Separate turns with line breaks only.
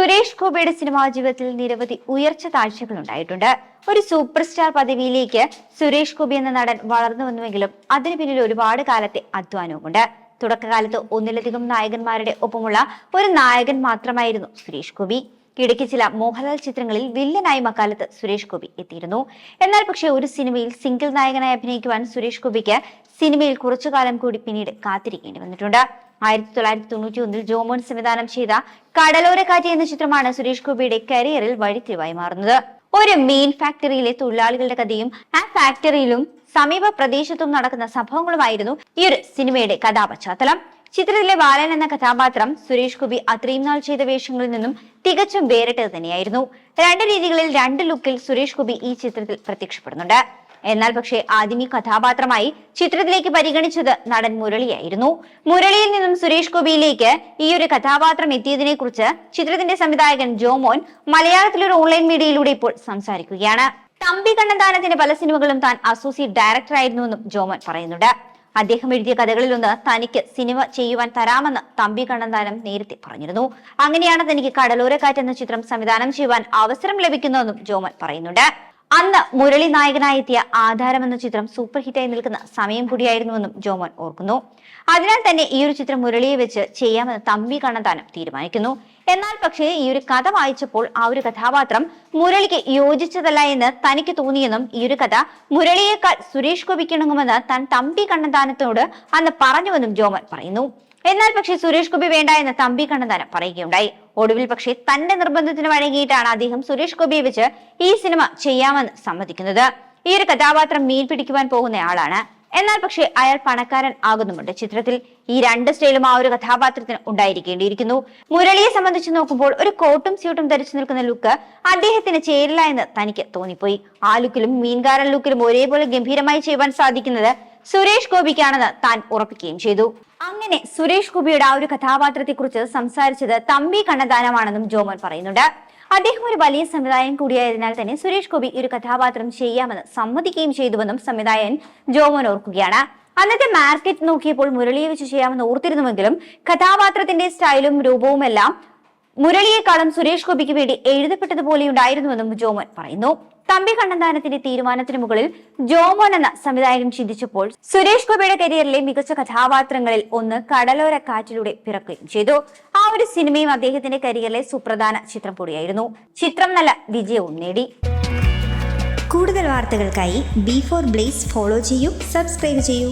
സുരേഷ് ഗോപിയുടെ സിനിമാ ജീവിതത്തിൽ നിരവധി ഉയർച്ച താഴ്ചകൾ ഉണ്ടായിട്ടുണ്ട്. ഒരു സൂപ്പർ സ്റ്റാർ പദവിയിലേക്ക് സുരേഷ് ഗോപി എന്ന നടൻ വളർന്നു വന്നുവെങ്കിലും അതിനു പിന്നിൽ ഒരുപാട് കാലത്തെ അധ്വാനവുമുണ്ട്. തുടക്കകാലത്ത് ഒന്നിലധികം നായകന്മാരുടെ ഒപ്പമുള്ള ഒരു നായകൻ മാത്രമായിരുന്നു സുരേഷ് ഗോപി. ഇടയ്ക്ക് ചില മോഹൻലാൽ ചിത്രങ്ങളിൽ വില്ലനായി മക്കാലത്ത് സുരേഷ് ഗോപി എത്തിയിരുന്നു. എന്നാൽ പക്ഷേ ഒരു സിനിമയിൽ സിംഗിൾ നായകനായി അഭിനയിക്കുവാൻ സുരേഷ് ഗോപിക്ക് സിനിമയിൽ കുറച്ചു കാലം കൂടി പിന്നീട് കാത്തിരിക്കേണ്ടി വന്നിട്ടുണ്ട്. ആയിരത്തി തൊള്ളായിരത്തി തൊണ്ണൂറ്റി ഒന്നിൽ ജോമോൻ സംവിധാനം ചെയ്ത കടലോരക്കാറ്റ് എന്ന ചിത്രമാണ് സുരേഷ് ഗോപിയുടെ കരിയറിൽ വഴിത്തിരിവായി മാറുന്നത്. ഒരു മീൻ ഫാക്ടറിയിലെ തൊഴിലാളികളുടെ കഥയും ആ ഫാക്ടറിയിലും സമീപ പ്രദേശത്തും നടക്കുന്ന സംഭവങ്ങളുമായിരുന്നു ഈ ഒരു സിനിമയുടെ കഥാപശ്ചാത്തലം. ചിത്രത്തിലെ ബാലൻ എന്ന കഥാപാത്രം സുരേഷ് ഗോപി അത്രയും നാൾ ചെയ്ത വേഷങ്ങളിൽ നിന്നും തികച്ചും വേറിട്ടത് തന്നെയായിരുന്നു. രണ്ട് രീതികളിൽ രണ്ട് ലുക്കിൽ സുരേഷ് ഗോപി ഈ ചിത്രത്തിൽ പ്രത്യക്ഷപ്പെടുന്നുണ്ട്. എന്നാൽ പക്ഷേ ആദിമി കഥാപാത്രമായി ചിത്രത്തിലേക്ക് പരിഗണിച്ചത് നടൻ മുരളിയായിരുന്നു. മുരളിയിൽ നിന്നും സുരേഷ് ഗോപിയിലേക്ക് ഈ ഒരു കഥാപാത്രം എത്തിയതിനെ കുറിച്ച് ചിത്രത്തിന്റെ സംവിധായകൻ ജോമോൻ മലയാളത്തിലൊരു ഓൺലൈൻ മീഡിയയിലൂടെ ഇപ്പോൾ സംസാരിക്കുകയാണ്. തമ്പി കണ്ണന്താനത്തിന്റെ പല സിനിമകളും താൻ അസോസിയേറ്റ് ഡയറക്ടർ ആയിരുന്നുവെന്നും ജോമോൻ പറയുന്നുണ്ട്. അദ്ദേഹം എഴുതിയ കഥകളിലൊന്ന് തനിക്ക് സിനിമ ചെയ്യുവാൻ തരാമെന്ന് തമ്പി കണ്ണന്താനം നേരത്തെ പറഞ്ഞിരുന്നു. അങ്ങനെയാണ് തനിക്ക് കടലോരക്കാറ്റ് എന്ന ചിത്രം സംവിധാനം ചെയ്യുവാൻ അവസരം ലഭിക്കുന്നതെന്നും ജോമൻ പറയുന്നുണ്ട്. അന്ന് മുരളി നായകനായി എത്തിയ ആധാരം എന്ന ചിത്രം സൂപ്പർ ഹിറ്റായി നിൽക്കുന്ന സമയം കൂടിയായിരുന്നുവെന്നും ജോമോൻ ഓർക്കുന്നു. അതിനാൽ തന്നെ ഈ ഒരു ചിത്രം മുരളിയെ വെച്ച് ചെയ്യാമെന്ന് തമ്പി കണ്ണന്താനം തീരുമാനിക്കുന്നു. എന്നാൽ പക്ഷേ ഈ ഒരു കഥ വായിച്ചപ്പോൾ ആ ഒരു കഥാപാത്രം മുരളിക്ക് യോജിച്ചതല്ല എന്ന് തനിക്ക് തോന്നിയെന്നും ഈ ഒരു കഥ മുരളിയേക്കാൾ സുരേഷ് ഗോപിക്കിണങ്ങുമെന്ന് താൻ തമ്പി കണ്ണന്താനത്തോട് അന്ന് പറഞ്ഞുവെന്നും ജോമൻ പറയുന്നു. എന്നാൽ പക്ഷേ സുരേഷ് ഗോപി വേണ്ട എന്ന് തമ്പി കണ്ണന്താനം പറയുകയുണ്ടായി. ഒടുവിൽ പക്ഷേ തന്റെ നിർബന്ധത്തിന് വഴങ്ങിയിട്ടാണ് അദ്ദേഹം സുരേഷ് ഗോപിയെ വെച്ച് ഈ സിനിമ ചെയ്യാമെന്ന് സമ്മതിക്കുന്നത്. ഈ ഒരു കഥാപാത്രം മീൻ പിടിക്കുവാൻ പോകുന്ന ആളാണ്. എന്നാൽ പക്ഷേ അയാൾ പണക്കാരൻ ആകുന്നുമുണ്ട്. ചിത്രത്തിൽ ഈ രണ്ട് സ്റ്റൈലും ആ ഒരു കഥാപാത്രത്തിന് ഉണ്ടായിരിക്കേണ്ടിയിരിക്കുന്നു. മുരളിയെ സംബന്ധിച്ച് നോക്കുമ്പോൾ ഒരു കോട്ടും സ്യൂട്ടും ധരിച്ചു നിൽക്കുന്ന ലുക്ക് അദ്ദേഹത്തിന് ചേരില്ല എന്ന് തനിക്ക് തോന്നിപ്പോയി. ആ ലുക്കിലും മീൻകാരൻ ലുക്കിലും ഒരേപോലെ ഗംഭീരമായി ചെയ്യുവാൻ സാധിക്കുന്നത് സുരേഷ് ഗോപിക്കാണെന്ന് താൻ ഉറപ്പിക്കുകയും ചെയ്തു. അങ്ങനെ സുരേഷ് ഗോപിയുടെ ആ ഒരു കഥാപാത്രത്തെ കുറിച്ച് സംസാരിച്ചത് തമ്പി കണ്ണദാനമാണെന്നും ജോമോൻ പറയുന്നുണ്ട്. അദ്ദേഹം ഒരു വലിയ സംവിധായകൻ കൂടിയായതിനാൽ തന്നെ സുരേഷ് ഗോപി ഒരു കഥാപാത്രം ചെയ്യാമെന്ന് സമ്മതിക്കുകയും ചെയ്തുവെന്നും സംവിധായകൻ ജോമോൻ ഓർക്കുകയാണ്. അന്നത്തെ മാർക്കറ്റ് നോക്കിയപ്പോൾ മുരളിയെ വെച്ച് ചെയ്യാമെന്ന് ഓർത്തിരുന്നുവെങ്കിലും കഥാപാത്രത്തിന്റെ സ്റ്റൈലും രൂപവും എല്ലാം മുരളിയെക്കാളും സുരേഷ് ഗോപിക്ക് വേണ്ടി എഴുതപ്പെട്ടതുപോലെ ഉണ്ടായിരുന്നുവെന്നും ജോമോൻ പറയുന്നു. തമ്പി കണ്ണന്താനത്തിന്റെ തീരുമാനത്തിന് മുകളിൽ ജോമോൻ എന്ന സംവിധായകൻ ചിന്തിച്ചപ്പോൾ സുരേഷ് ഗോപിയുടെ കരിയറിലെ മികച്ച കഥാപാത്രങ്ങളിൽ ഒന്ന് കടലോര കാറ്റിലൂടെ പിറക്കുകയും ചെയ്തു. ആ ഒരു സിനിമയും അദ്ദേഹത്തിന്റെ കരിയറിലെ സുപ്രധാന ചിത്രം കൂടിയായിരുന്നു. ചിത്രം നല്ല വിജയവും നേടി.
കൂടുതൽ വാർത്തകൾക്കായി ബി ഫോർ ബ്ലേസ് ഫോളോ ചെയ്യൂ സബ്സ്ക്രൈബ് ചെയ്യൂ.